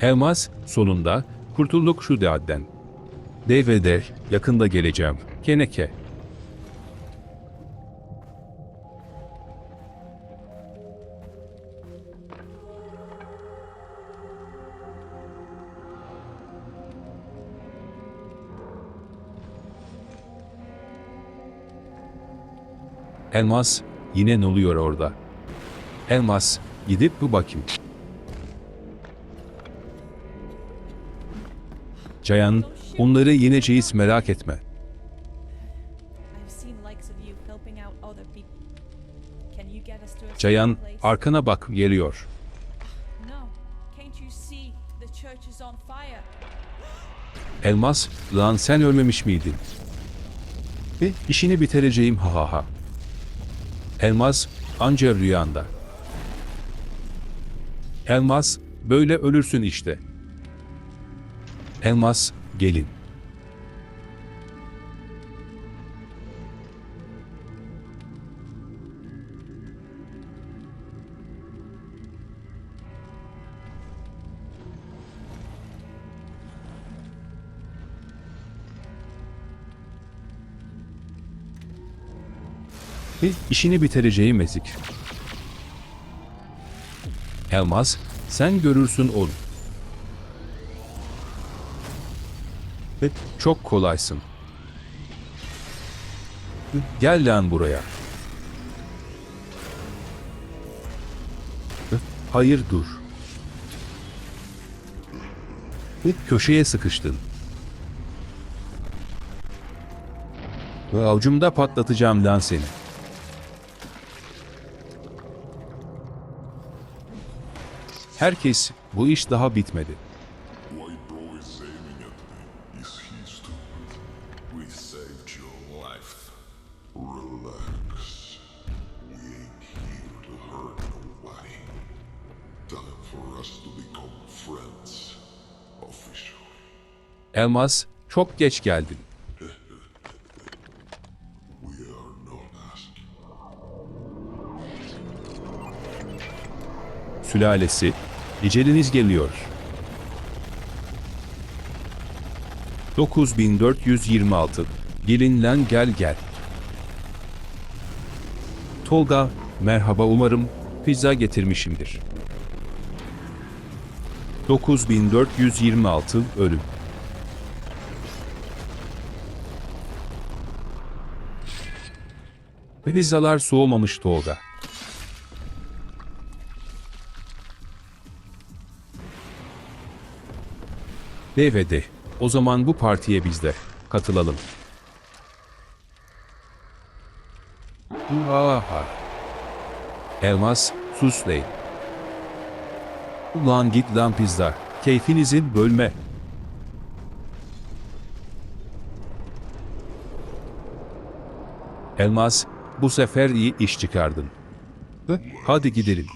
Elmas, sonunda kurtulduk şu dertten. DVD, yakında geleceğim. Keneke. Elmas, yine ne oluyor orada? Elmas, gidip bir bakayım. Cayan, onları yeneceğiz merak etme. Cayan, arkana bak geliyor. Elmas, lan sen ölmemiş miydin? Ve işini bitireceğim ha ha ha. Elmas, anca rüyanda. Elmas, böyle ölürsün işte. Elmas, gelin. Ve işini bitireceğim ezik. Elmas, sen görürsün oğlum. Ve çok kolaysın. Gel lan buraya. Hayır dur. Köşeye sıkıştın. Ve avucumda patlatacağım lan seni. Herkes bu iş daha bitmedi. Relax. We ain't here to hurt nobody. Time for us to become friends. Officially. Elmas, çok geç geldin. Sülalesi, eceliniz geliyor. 9426. Gelin lan gel gel. Tolga, merhaba umarım pizza getirmişimdir. 9426 ölüm. Pizzalar soğumamış Tolga. DVD. O zaman bu partiye biz de katılalım. Aha. Elmas, sus Ley. Ulan git lan pizza. Keyfinizi bölme. Elmas, bu sefer iyi iş çıkardın. Hadi gidelim.